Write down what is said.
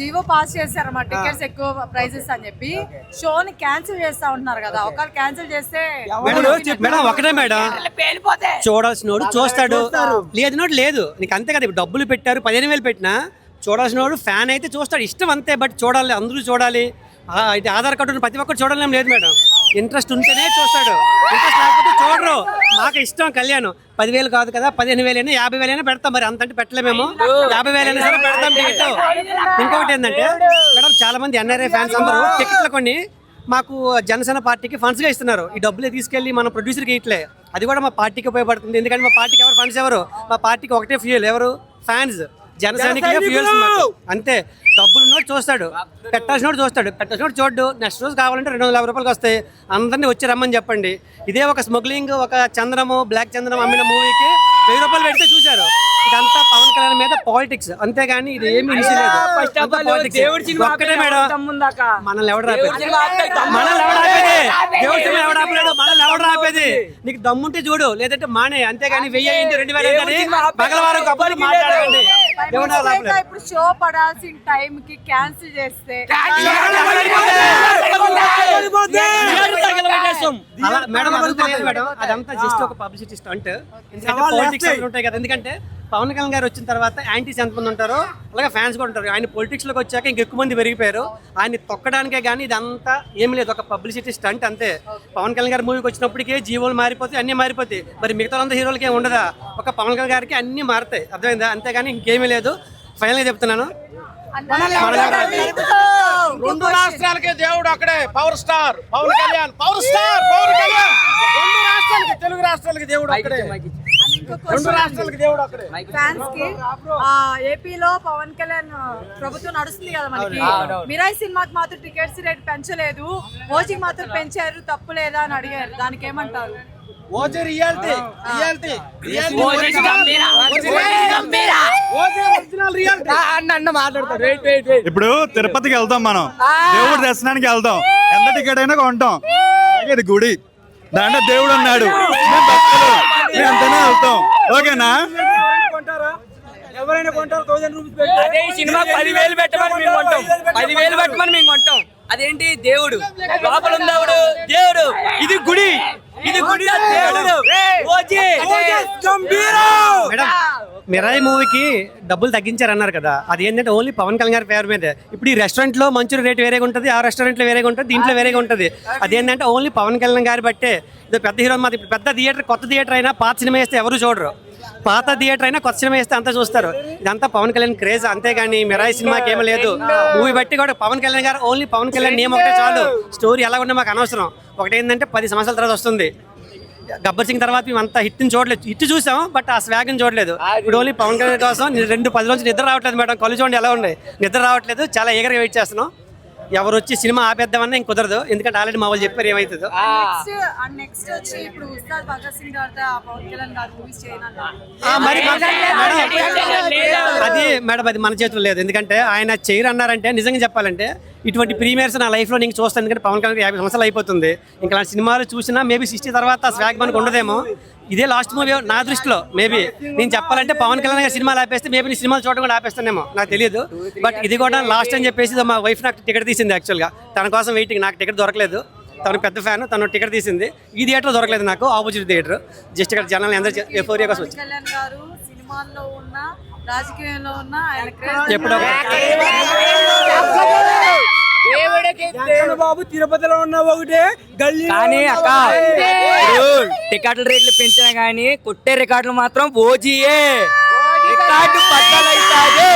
GO pass చేశారన్నమాట tickets ఎక్కువ prices అని చెప్పి. షోని క్యాన్సిల్ చేస్తా ఉంటున్నారు కదా ఒకవేళ క్యాన్సిల్ చేస్తే మేడం మేడం ఒకటే మేడం. చూడాల్సినోడు చూస్తాడు. లేదు నోడు లేదు. నీకు అంతే కదా ఇప్పుడు డబ్బులు పెట్టారు పదిహేను వేలు పెట్టినా చూడాల్సినోడు ఫ్యాన్ అయితే చూస్తాడు. ఇష్టం అంతే బట్ చూడాలి అందరూ చూడాలి. ఆ, ఇది ఆధార్ కార్డు ఉన్న ప్రతి ఒక్కరు చూడాలేం లేదు మేడం. ఇంట్రెస్ట్ ఉంటేనే చూస్తాడు. ఇంట్రెస్ట్ లేకపోతే చూడరు. మాకు ఇష్టం కళ్యాణం. పదివేలు కాదు కదా పదిహేను వేలైనా యాభై వేలైనా పెడతాం మరి. అంతంటే పెట్టలేమేమో యాభై వేలైనా సరే పెడతాం టికెట్. ఇంకొకటి ఏంటంటే మేడం చాలా మంది ఎన్ఆర్ఐ ఫ్యాన్స్ అందరూ టికెట్లు కొన్ని మాకు జనసేన పార్టీకి ఫండ్స్గా ఇస్తున్నారు. ఈ డబ్బులు తీసుకెళ్ళి మన ప్రొడ్యూసర్కి ఇట్లే అది కూడా మా పార్టీకి ఉపయోగపడుతుంది. ఎందుకంటే మా పార్టీకి ఎవరు ఫండ్స్ ఎవరు? మా పార్టీకి ఒకటే ఫ్యూయల్ ఎవరు? ఫ్యాన్స్ జనసేనకి ఫ్యూయల్స్ అంతే. డబ్బులు ఉన్నోడు చూస్తాడు. పెట్టాల్సినోడు చూస్తాడు. పెట్టాల్సినోడు చూడ్డు. నెక్స్ట్ రోజు కావాలంటే రెండు వందల యాభై రూపాయలకి వస్తాయి. అందరినీ వచ్చి రమ్మని చెప్పండి. ఇదే ఒక స్మగ్లింగ్ ఒక చంద్రము బ్లాక్ చంద్రం అమ్మిన మూవీకి వెయ్యి రూపాయలు పెడితే చూశారు. ఇదంతా పవన్ కళ్యాణ్ మీద పాలిటిక్స్ అంతేగాని ఇది ఏమి. ఒక్కటే మేడం. మనల్ని ఎవడు మనల్ని ఎవడు ఆపేది దేవుడి సినిమా ఎవడు ఆపలేడు? మనల్ని ఎవడు ఆపేది? నీకు దమ్ముంటే చూడు. లేదంటే మానే. అంతేగాని వెయ్యి అయింది రెండు వేలు కబుర్లు మాట్లాడకండి. ఇప్పుడు షో పడాల్సిన టైం కి క్యాన్సిల్ చేస్తే మేడం అదంతా లేదు మేడం అదంతా జస్ట్ ఒక పబ్లిసిటీ స్టంట్ ఉంటాయి కదా. ఎందుకంటే పవన్ కళ్యాణ్ గారు వచ్చిన తర్వాత యాంటీస్ ఎంతమంది ఉంటారో అలాగే ఫ్యాన్స్ కూడా ఉంటారు. ఆయన పొలిటిక్స్లోకి వచ్చాక ఇంకెక్కువ మంది పెరిగిపోయారు. ఆయన తొక్కడానికే కానీ ఇదంతా ఏం లేదు. ఒక పబ్లిసిటీ స్టంట్ అంతే. పవన్ కళ్యాణ్ గారి మూవీకి వచ్చినప్పటికే జీవోలు మారిపోతాయి అన్ని మారిపోతాయి. మరి మిగతా అంతా హీరోలకి ఏం ఉండదా? ఒక పవన్ కళ్యాణ్ గారికి అన్ని మారుతాయి. అర్థమైందా? అంతేగాని ఇంకేమీ లేదు. ఫైనల్గా చెప్తున్నాను. రెండు రాష్ట్రాలకి దేవుడు అక్కడే. Power star Pawan Kalyan. Power star Pawan Kalyan. రెండు రాష్ట్రాలకి తెలుగు రాష్ట్రాలకి దేవుడు అక్కడే. రెండు రాష్ట్రాలకి దేవుడు అక్కడే. ఫ్యాన్స్కి ఆ, ఏపీలో పవన్ కళ్యాణ్ ప్రభుత్వం నడుస్తుంది కదా మనకి. మిరాయి సినిమాకి మాత్రం టికెట్స్ రేట్ పెంచలేదు. ఓజీకి మాత్రం పెంచారు తప్పు లేదా అని అడిగారు. దానికి ఏమంటారు? OG reality reality reality. అన్న మాట్లాడతారు వెయిట్ వెయిట్ వెయిట్ ఇప్పుడు తిరుపతికి వెళ్తాం మనం. దేవుడి దర్శనానికి వెళ్తాం ఎంత టికెట్ అయినా కొంటాం. ఇది గుడి. దాంట్లో దేవుడు ఉన్నాడు. ఎంతైనా వెళ్తాం. ఓకేనా? ఎవరైనా కొంటారు? థౌసండ్ రూపీస్ అదే సినిమా పదివేలు పెట్టమని మేము కొంటాం. పదివేలు పెట్టమని మేము కొంటాం. అదేంటి? దేవుడు. లోపల ఉంది దేవుడు దేవుడు ఇది గుడి ఇది గుడి దేవుడు ఓజీ మిరాయి మూవీకి డబ్బులు తగ్గించారు అన్నారు కదా. అది ఏంటంటే ఓన్లీ పవన్ కళ్యాణ్ గారి పేరు మీద. ఇప్పుడు ఈ రెస్టారెంట్లో మంచూరి రేట్ వేరేగా ఉంటుంది ఆ రెస్టారెంట్లో వేరేగా ఉంటుంది దీంట్లో వేరేగా ఉంటుంది. అదేంటంటే ఓన్లీ పవన్ కళ్యాణ్ గారి బట్టే. ఇది పెద్ద హీరో మాది పెద్ద థియేటర్ కొత్త థియేటర్ అయినా పాత సినిమా వేస్తే ఎవరు చూడరు. పాత థియేటర్ అయినా కొత్త సినిమా వేస్తే అంతా చూస్తారు. ఇదంతా పవన్ కళ్యాణ్ క్రేజ్ అంతేగాని మిరాయి సినిమాకి ఏమీ లేదు. మూవీ బట్టి కూడా పవన్ కళ్యాణ్ గారు ఓన్లీ పవన్ కళ్యాణ్ నేమ్ ఒకటే చాలు. స్టోరీ ఎలా ఉన్నా మాకు అనవసరం. ఒకటేంటంటే పది సంవత్సరాల తర్వాత వస్తుంది. గబ్బర్ సింగ్ తర్వాత మేము అంత హిట్ చూడలేదు. హిట్ చూసాం బట్ ఆ స్వాగ్ చూడలేదు. ఇప్పుడు ఓన్లీ పవన్ కళ్యాణ్ కోసం రెండు పది రోజులు నిద్ర రావట్లేదు మేడం. కళ్ళు చూడండి ఎలా ఉన్నాయి? నిద్ర రావట్లేదు. చాలా ఎగరగా వెయిట్ చేస్తున్నాం. ఎవరు వచ్చి సినిమా ఆపేద్దామన్నా ఇంక కుదరదు. ఎందుకంటే ఆల్రెడీ మా వాళ్ళు చెప్పారు ఏమవుతుందో నెక్స్ట్ నెక్స్ట్ వచ్చి ఇప్పుడు ఉస్తాద్ భగత్ సింగ్ తర్వాత పవన్ కళ్యాణ్ గారు మూవీస్ చేయనన్నారు. ఆ, మరి అది మేడం అది మన చేతిలో లేదు. ఎందుకంటే ఆయన చేయరు అన్నారంటే నిజంగా చెప్పాలంటే ఇటువంటి ప్రీమియర్స్ నా లైఫ్లో నేను చూస్తాను. ఎందుకంటే పవన్ కళ్యాణ్ యాభై సంవత్సరాలు అయిపోతుంది. ఇంకా అలాంటి సినిమాలు చూసినా మేబీ సిక్స్టీ తర్వాత స్వాగ్ మనకు ఉండదేమో. ఇదే లాస్ట్ మూవీ నా దృష్టిలో మేబీ నేను చెప్పాలంటే పవన్ కళ్యాణ్ గారి సినిమాలు ఆపేస్తే మేబీ నీ సినిమాలు చూడడం కూడా ఆపేస్తానేమో. నాకు తెలియదు బట్ ఇది కూడా లాస్ట్ అని చెప్పేసి మా వైఫ్ నాకు టికెట్ తీసింది యాక్చువల్గా తన కోసం వెయిటింగ్ నాకు టికెట్ దొరకలేదు. తను పెద్ద ఫ్యాన్ తను టికెట్ తీసింది. ఈ థియేటర్ దొరకలేదు నాకు ఆపోజిట్ థియేటర్ జస్ట్ ఇక్కడ జనాలు అందరూ ఎఫోరియా కోసం వచ్చింది సినిమాల్లో ఉన్న రాజకీయంలో ఉన్న ఆయన బాబు? తిరుపతిలో ఉన్న ఒకటే గల్లీ కానీ అక్క టికెట్ల రేట్లు పెంచినా కానీ కొట్టే రికార్డులు మాత్రం ఓజీయే. రికార్డు బద్దలైతాది